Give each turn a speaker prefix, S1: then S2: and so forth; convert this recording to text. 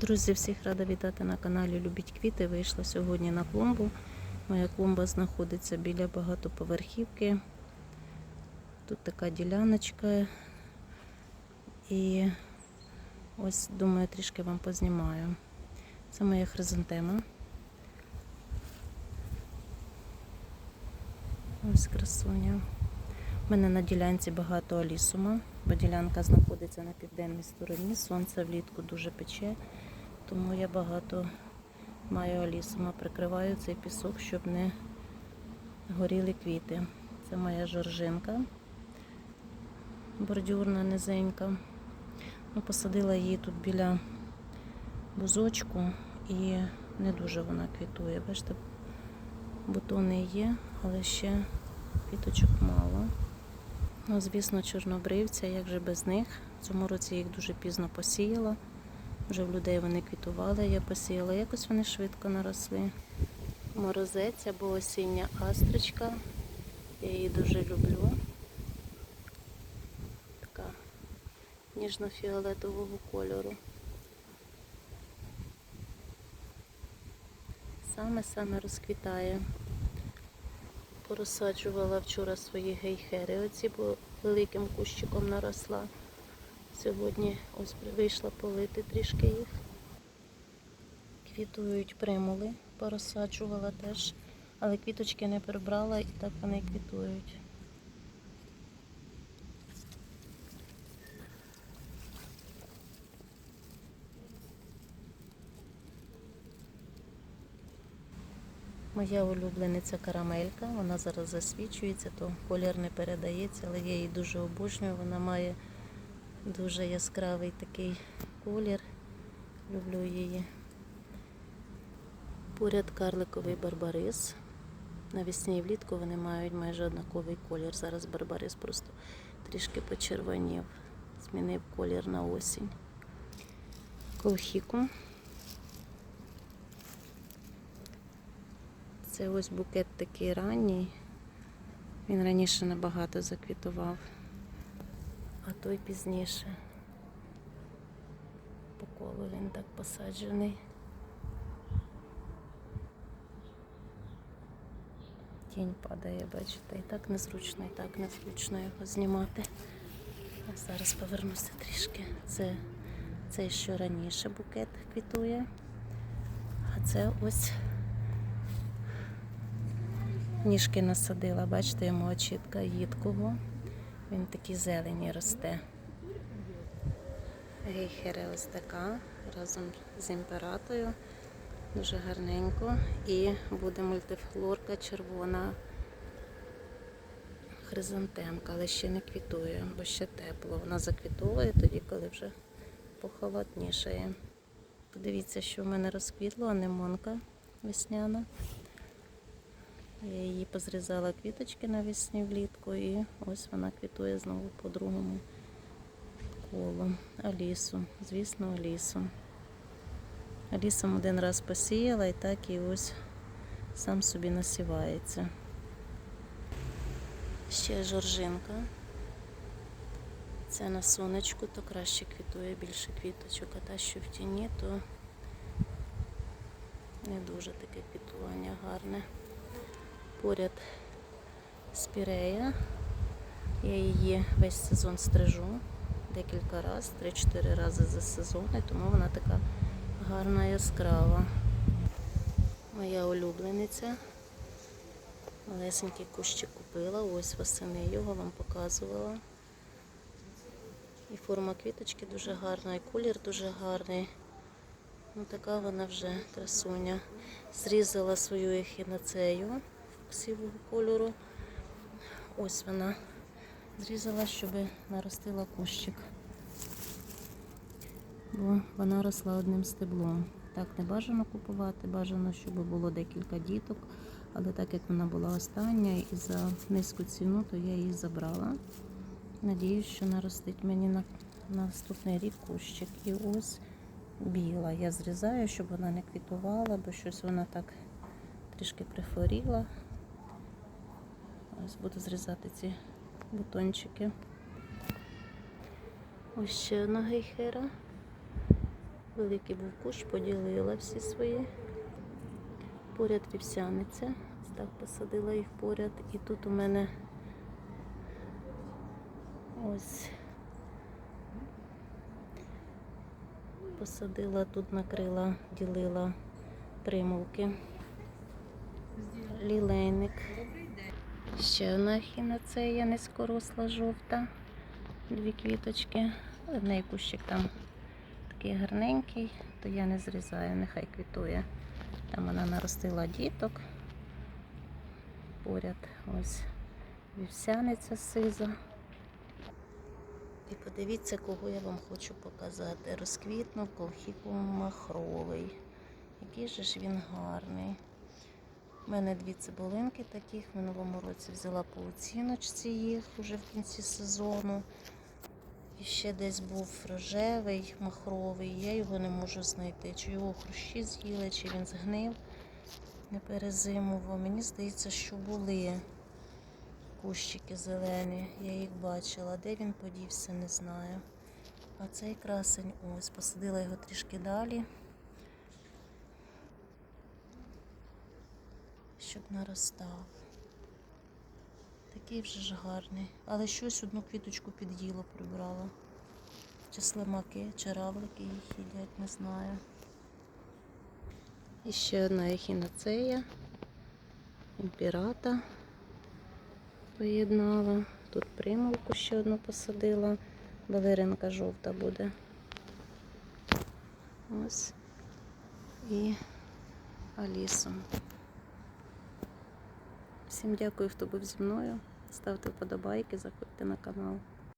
S1: Друзі, всіх рада вітати на каналі Любіть квіти. Вийшла сьогодні на клумбу. Моя клумба знаходиться біля багатоповерхівки. Тут така діляночка. І ось думаю, трішки вам познімаю. Це моя хризантема. Ось красуня. У мене на ділянці багато алісума, бо ділянка знаходиться на південній стороні. Сонце влітку дуже пече, тому я багато маю алісума. Прикриваю цей пісок, щоб не горіли квіти. Це моя жоржинка, бордюрна низенька. Ну, посадила її тут біля бузочку і не дуже вона квітує. Бачите, бутони є, але ще квіточок мало. Ну, звісно, чорнобривця, як же без них. Цьому році їх дуже пізно посіяла. Вже в людей вони квітували, я посіяла. Якось вони швидко наросли. Морозець або осіння астрочка. Я її дуже люблю. Така ніжно-фіолетового кольору. Саме-саме розквітає. Порозсаджувала вчора свої гейхери, оці, бо великим кущиком наросла. Сьогодні ось вийшла полити трішки їх. Квітують примули, порозсаджувала теж, але квіточки не прибрала і так вони квітують. Моя улюблениця карамелька, вона зараз засвічується, то колір не передається, але я її дуже обожнюю. Вона має дуже яскравий такий колір. Люблю її. Поряд карликовий барбарис. Навесні і влітку вони мають майже однаковий колір. Зараз барбарис просто трішки почервонів, змінив колір на осінь. Колхіку. Це ось букет такий ранній. Він раніше набагато заквітував, а той пізніше. По колу він так посаджений. Тінь падає, бачите, і так незручно, і так незручно його знімати. А зараз повернуся трішки. Це цей що раніше букет квітує, а це ось Ніжки насадила, бачите, йому очітка їдкого. Він такий зелені росте. Гейхери ось така разом з імператою. Дуже гарненько. І буде мультифлорка червона хризантемка, але ще не квітує, бо ще тепло. Вона заквітовує тоді, коли вже похолоднішає. Подивіться, що в мене розквітло, анемонка весняна. Я її позрізала квіточки навесні влітку і ось вона квітує знову по другому колу. Алісу, звісно, алісу. Алісом один раз посіяла і так і ось сам собі насівається. Ще жоржинка. Це на сонечку, то краще квітує більше квіточок, а та, що в тіні, то не дуже таке квітування гарне поряд спірея. Я її весь сезон стрижу декілька разів, 3-4 рази за сезон, і тому вона така гарна яскрава. Моя улюблениця. Малесенький кущик купила, ось восени його вам показувала. І форма квіточки дуже гарна, і колір дуже гарний. Ну така вона вже красуня. Зрізала свою ехінацею сивого кольору. Ось вона зрізала, щоб наростила кущик. Бо вона росла одним стеблом. Так не бажано купувати, бажано, щоб було декілька діток. Але так як вона була остання і за низьку ціну, то я її забрала. Надіюсь, що наростить мені на наступний рік кущик. І ось біла. Я зрізаю, щоб вона не квітувала, бо щось вона так трішки прихворіла. Ось буду зрізати ці бутончики. Ось ще одна гейхера. Великий був кущ, поділила всі свої. Поряд вівсяниця. Ось Так посадила їх поряд. І тут у мене ось посадила, тут накрила, ділила примулки. Лілейник. Ще одна ехінацея низькоросла жовта. Дві квіточки. Неї кущик там такий гарненький, то я не зрізаю, нехай квітує. Там вона наростила діток. Поряд ось вівсяниця сиза. І подивіться, кого я вам хочу показати. Розквітнув колхіпом махровий. Який же ж він гарний. У мене дві цибулинки таких. В минулому році взяла по оціночці їх уже в кінці сезону. І ще десь був рожевий, махровий. Я його не можу знайти. Чи його хрущі з'їли, чи він згнив, не перезимував. Мені здається, що були кущики зелені. Я їх бачила. Де він подівся, не знаю. А цей красень ось, посадила його трішки далі. Щоб наростав. Такий вже ж гарний. Але щось одну квіточку під'їло, прибрала. Чи слимаки, чи равлики їх їдять, не знаю. І ще одна ехінацея. Імпірата поєднала. Тут примулку ще одну посадила. Балеринка жовта буде. Ось. І Алісу. Всім дякую, хто був зі мною. Ставте вподобайки, заходьте на канал.